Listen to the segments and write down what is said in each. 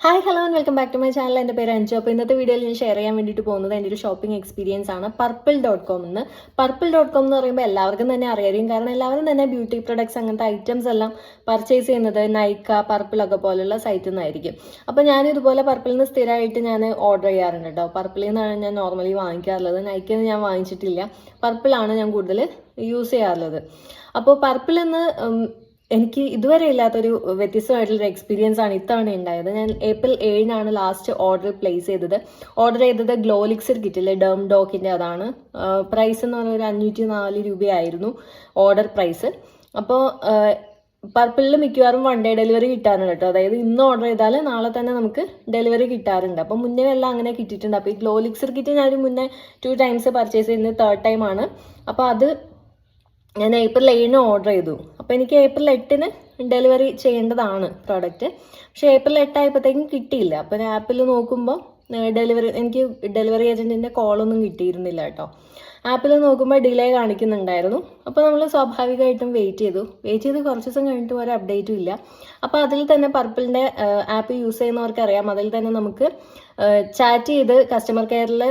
Hi hello and welcome back to my channel എന്റെ പേര് അഞ്ചു അപ്പോൾ ഇന്നത്തെ വീഡിയോയിൽ ഞാൻ ഷെയർ ചെയ്യാൻ വേണ്ടിയിട്ട് പോകുന്നത് എന്റെ ഒരു ഷോപ്പിംഗ് എക്സ്പീരിയൻസ് ആണ്. പർപ്പിൾ ഡോട്ട് കോം എന്ന് പർപ്പിൾ ഡോട്ട് കോം എന്ന് പറയുമ്പോൾ എല്ലാവർക്കും തന്നെ അറിയാം കാരണം എല്ലാവരും തന്നെ ബ്യൂട്ടി പ്രൊഡക്ട്സ് അങ്ങനത്തെ ഐറ്റംസ് എല്ലാം പർച്ചേസ് ചെയ്യുന്നത് നൈക്ക പർപ്പിളൊക്കെ പോലുള്ള സൈറ്റിൽ നിന്നായിരിക്കും അപ്പോൾ ഞാൻ ഇതുപോലെ പർപ്പിളിൽ നിന്ന് സ്ഥിരമായിട്ട് ഞാൻ ഓർഡർ ചെയ്യാറുണ്ട് കേട്ടോ. പർപ്പിളിൽ നിന്നാണ് ഞാൻ നോർമലി വാങ്ങിക്കാറുള്ളത്. നൈക്കിൽ നിന്ന് ഞാൻ വാങ്ങിച്ചിട്ടില്ല. പർപ്പിളാണ് ഞാൻ കൂടുതൽ യൂസ് ചെയ്യാറുള്ളത്. അപ്പോൾ പർപ്പിൾ നിന്ന് ഉം, എനിക്ക് ഇതുവരെ ഇല്ലാത്തൊരു വ്യത്യസ്തമായിട്ടുള്ളൊരു എക്സ്പീരിയൻസ് ആണ് ഇത്തവണ ഉണ്ടായത്. ഞാൻ ഏപ്രിൽ ഏഴിനാണ് ലാസ്റ്റ് ഓർഡർ പ്ലേസ് ചെയ്തത്. ഓർഡർ ചെയ്തത് ഗ്ലോലിക്സർ കിറ്റില്ലേ ഡേം ഡോക്കിന്റെ അതാണ്. പ്രൈസ് എന്ന് പറഞ്ഞാൽ ഒരു അഞ്ഞൂറ്റി നാല് രൂപയായിരുന്നു ഓർഡർ പ്രൈസ് അപ്പോൾ പർപ്പിളിൽ മിക്കവാറും വൺ ഡേ ഡെലിവറി കിട്ടാറുണ്ട് കേട്ടോ. അതായത് ഇന്ന് ഓർഡർ ചെയ്താൽ നാളെ തന്നെ നമുക്ക് ഡെലിവറി കിട്ടാറുണ്ട്. അപ്പോൾ മുന്നേ എല്ലാം അങ്ങനെ കിട്ടിയിട്ടുണ്ട്. അപ്പോൾ ഈ ഗ്ലോലിക്സർ കിറ്റ് ഞാൻ മുന്നേ ടു ടൈംസ് പർച്ചേസ് ചെയ്യുന്നത് തേർഡ് ടൈമാണ് അപ്പോൾ അത് ഞാൻ ഏപ്രിൽ ഏഴിന് ഓർഡർ ചെയ്തു. അപ്പോൾ എനിക്ക് ഏപ്രിൽ എട്ടിന് ഡെലിവറി ചെയ്യേണ്ടതാണ് പ്രോഡക്റ്റ് പക്ഷേ ഏപ്രിൽ എട്ടായപ്പോഴത്തേക്കും കിട്ടിയില്ല. അപ്പോൾ ഞാൻ ആപ്പിൽ നോക്കുമ്പോൾ ഡെലിവറി എനിക്ക് ഡെലിവറി ഏജന്റിന്റെ കോളൊന്നും കിട്ടിയിരുന്നില്ല കേട്ടോ. ആപ്പിൽ നോക്കുമ്പോൾ ഡിലേ കാണിക്കുന്നുണ്ടായിരുന്നു. അപ്പോൾ നമ്മൾ സ്വാഭാവികമായിട്ടും വെയിറ്റ് ചെയ്തു. വെയിറ്റ് ചെയ്ത് കുറച്ച് ദിവസം കഴിഞ്ഞിട്ട് ഒരു അപ്ഡേറ്റും ഇല്ല. അപ്പോൾ അതിൽ തന്നെ പർപ്പിളിന്റെ ആപ്പ് യൂസ് ചെയ്യുന്നവർക്ക് അറിയാം. അതിൽ തന്നെ നമുക്ക് ചാറ്റ് ചെയ്ത് കസ്റ്റമർ കെയറിൽ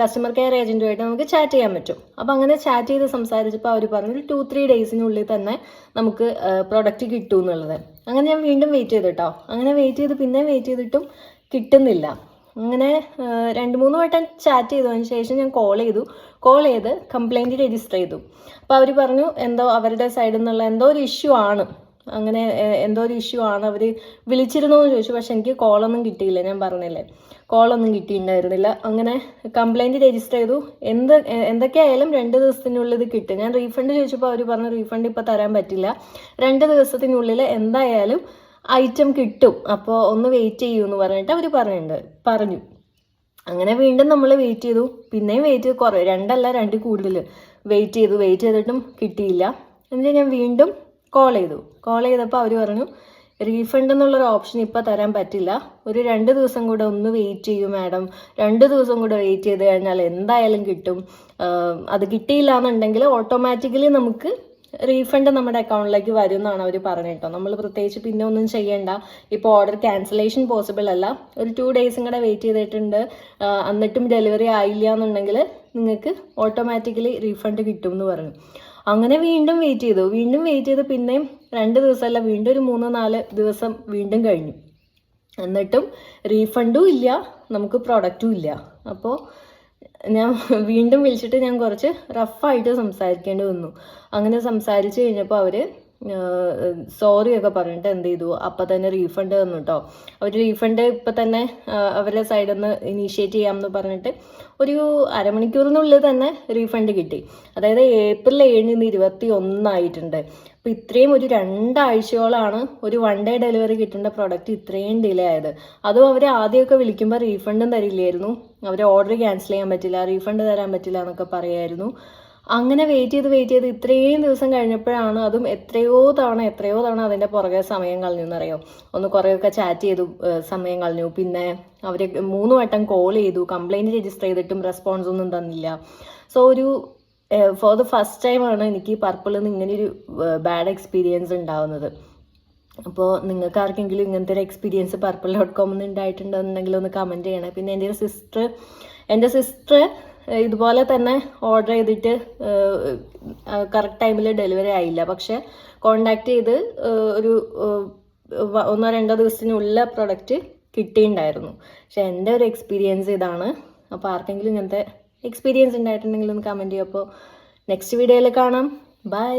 കസ്റ്റമർ കെയർ ഏജന്റുമായിട്ട് നമുക്ക് ചാറ്റ് ചെയ്യാൻ പറ്റും. അപ്പോൾ അങ്ങനെ ചാറ്റ് ചെയ്ത് സംസാരിച്ചപ്പോൾ അവർ പറഞ്ഞു ടു ത്രീ ഡേയ്സിനുള്ളിൽ തന്നെ നമുക്ക് പ്രൊഡക്റ്റ് കിട്ടും എന്നുള്ളത് അങ്ങനെ ഞാൻ വീണ്ടും വെയിറ്റ് ചെയ്തു കേട്ടോ അങ്ങനെ വെയിറ്റ് ചെയ്ത് പിന്നെ വെയിറ്റ് ചെയ്തിട്ടും കിട്ടുന്നില്ല. അങ്ങനെ രണ്ട് മൂന്ന് വട്ടം ചാറ്റ് ചെയ്തതിന് ശേഷം ഞാൻ കോൾ ചെയ്തു. കോൾ ചെയ്ത് കംപ്ലൈന്റ് രജിസ്റ്റർ ചെയ്തു. അപ്പോൾ അവർ പറഞ്ഞു എന്തോ അവരുടെ സൈഡിൽ നിന്നുള്ള എന്തോ ഒരു ഇഷ്യൂ ആണ്. അങ്ങനെ എന്തോ ഒരു ഇഷ്യൂ ആണ്. അവർ വിളിച്ചിരുന്നു എന്ന് ചോദിച്ചു. പക്ഷെ എനിക്ക് കോളൊന്നും കിട്ടിയില്ല. ഞാൻ പറഞ്ഞില്ലേ? കോളൊന്നും കിട്ടിയിട്ടുണ്ടായിരുന്നില്ല. അങ്ങനെ കംപ്ലൈന്റ് രജിസ്റ്റർ ചെയ്തു. എന്ത് എന്തൊക്കെയായാലും രണ്ട് ദിവസത്തിനുള്ളിൽ ഇത് കിട്ടും. ഞാൻ റീഫണ്ട് ചോദിച്ചപ്പോൾ അവർ പറഞ്ഞു റീഫണ്ട് ഇപ്പോൾ തരാൻ പറ്റില്ല. രണ്ട് ദിവസത്തിനുള്ളിൽ എന്തായാലും ഐറ്റം കിട്ടും. അപ്പോൾ ഒന്ന് വെയിറ്റ് ചെയ്യൂ എന്ന് പറഞ്ഞിട്ട് അവർ പറഞ്ഞിട്ടുണ്ട് പറഞ്ഞു. അങ്ങനെ വീണ്ടും നമ്മൾ വെയിറ്റ് ചെയ്തു. പിന്നെയും വെയിറ്റ് ചെയ്ത്. കുറേ രണ്ടല്ല രണ്ട് കൂടുതൽ വെയിറ്റ് ചെയ്തു. വെയിറ്റ് ചെയ്തിട്ടും കിട്ടിയില്ല. എന്നിട്ട് ഞാൻ വീണ്ടും കോൾ ചെയ്തു. കോൾ ചെയ്തപ്പോൾ അവർ പറഞ്ഞു റീഫണ്ട് എന്നുള്ളൊരു ഓപ്ഷൻ ഇപ്പോൾ തരാൻ പറ്റില്ല. ഒരു രണ്ട് ദിവസം കൂടെ ഒന്ന് വെയിറ്റ് ചെയ്യൂ മാഡം രണ്ട് ദിവസം കൂടെ വെയിറ്റ് ചെയ്ത് കഴിഞ്ഞാൽ എന്തായാലും കിട്ടും. അത് കിട്ടിയില്ല എന്നുണ്ടെങ്കിൽ ഓട്ടോമാറ്റിക്കലി നമുക്ക് റീഫണ്ട് നമ്മുടെ അക്കൗണ്ടിലേക്ക് വരും എന്നാണ് അവർ പറഞ്ഞിട്ടോ നമ്മൾ പ്രത്യേകിച്ച് പിന്നെ ഒന്നും ചെയ്യേണ്ട. ഇപ്പോൾ ഓർഡർ ക്യാൻസലേഷൻ പോസിബിൾ അല്ല. ഒരു ടു ഡേയ്സും കൂടെ വെയിറ്റ് ചെയ്തിട്ടുണ്ട്. എന്നിട്ടും ഡെലിവറി ആയില്ല എന്നുണ്ടെങ്കിൽ നിങ്ങൾക്ക് ഓട്ടോമാറ്റിക്കലി റീഫണ്ട് കിട്ടും എന്ന് പറഞ്ഞു. അങ്ങനെ വീണ്ടും വെയിറ്റ് ചെയ്തു. വീണ്ടും വെയിറ്റ് ചെയ്ത് പിന്നെയും രണ്ട് ദിവസമല്ല വീണ്ടും ഒരു മൂന്ന് നാല് ദിവസം വീണ്ടും കഴിഞ്ഞു. എന്നിട്ടും റീഫണ്ടും ഇല്ല നമുക്ക് പ്രൊഡക്റ്റും ഇല്ല. അപ്പോൾ ഞാൻ വീണ്ടും വിളിച്ചിട്ട് ഞാൻ കുറച്ച് റഫായിട്ട് സംസാരിക്കേണ്ടി വന്നു. അങ്ങനെ സംസാരിച്ച് കഴിഞ്ഞപ്പോൾ അവർ സോറി ഒക്കെ പറഞ്ഞിട്ട് എന്ത് ചെയ്തു? അപ്പം തന്നെ റീഫണ്ട് തന്നു കേട്ടോ അവർ റീഫണ്ട് ഇപ്പം തന്നെ അവരുടെ സൈഡിൽ നിന്ന് ഇനീഷ്യേറ്റ് ചെയ്യാമെന്ന് പറഞ്ഞിട്ട് ഒരു അരമണിക്കൂറിനുള്ളിൽ തന്നെ റീഫണ്ട് കിട്ടി. അതായത് ഏപ്രിൽ ഏഴിന് ഇരുപത്തി ഒന്നായിട്ടുണ്ട് അപ്പോൾ ഇത്രയും ഒരു രണ്ടാഴ്ചയോളാണ് ഒരു വൺ ഡേ ഡെലിവറി കിട്ടേണ്ട പ്രോഡക്റ്റ് ഇത്രയും ഡിലേ ആയത്. അതും അവർ ആദ്യമൊക്കെ വിളിക്കുമ്പോൾ റീഫണ്ടും തരില്ലായിരുന്നു. അവർ ഓർഡർ ക്യാൻസൽ ചെയ്യാൻ പറ്റില്ല റീഫണ്ട് തരാൻ പറ്റില്ല എന്നൊക്കെ പറയായിരുന്നു. അങ്ങനെ വെയിറ്റ് ചെയ്ത് വെയിറ്റ് ചെയ്ത് ഇത്രയും ദിവസം കഴിഞ്ഞപ്പോഴാണ് അതും എത്രയോ തവണ എത്രയോ തവണ അതിന്റെ പുറകെ സമയം കളഞ്ഞു എന്നറിയോ ഒന്ന് കുറേയൊക്കെ ചാറ്റ് ചെയ്തു സമയം കളഞ്ഞു. പിന്നെ അവർ മൂന്ന് വട്ടം കോൾ ചെയ്തു കംപ്ലൈന്റ് രജിസ്റ്റർ ചെയ്തിട്ടും റെസ്പോൺസ് ഒന്നും തന്നില്ല. സോ ഒരു ഫോർ ദ ഫസ്റ്റ് ടൈമാണ് എനിക്ക് പർപ്പിളിൽ നിന്ന് ഇങ്ങനെയൊരു ബാഡ് എക്സ്പീരിയൻസ് ഉണ്ടാവുന്നത്. അപ്പോൾ നിങ്ങൾക്ക് ആർക്കെങ്കിലും ഇങ്ങനത്തെ ഒരു എക്സ്പീരിയൻസ് പർപ്പിൾ ഡോട്ട് കോമിൽ നിന്ന് ഉണ്ടായിട്ടുണ്ടെന്നുണ്ടെങ്കിൽ ഒന്ന് കമന്റ് ചെയ്യണം. പിന്നെ എന്റെ ഒരു സിസ്റ്റർ എന്റെ സിസ്റ്റർ ഇതുപോലെ തന്നെ ഓർഡർ ചെയ്തിട്ട് കറക്റ്റ് ടൈമിൽ ഡെലിവറി ആയില്ല. പക്ഷെ കോണ്ടാക്ട് ചെയ്ത് ഒരു ഒന്നോ രണ്ടോ ദിവസത്തിനുള്ള പ്രൊഡക്റ്റ് കിട്ടിയിട്ടുണ്ടായിരുന്നു. പക്ഷെ എന്റെ ഒരു എക്സ്പീരിയൻസ് ഇതാണ്. അപ്പോൾ ആർക്കെങ്കിലും ഇങ്ങനത്തെ എക്സ്പീരിയൻസ് ഉണ്ടായിട്ടുണ്ടെങ്കിൽ ഒന്ന് കമന്റ് ചെയ്യും. അപ്പോൾ നെക്സ്റ്റ് വീഡിയോയിൽ കാണാം. ബൈ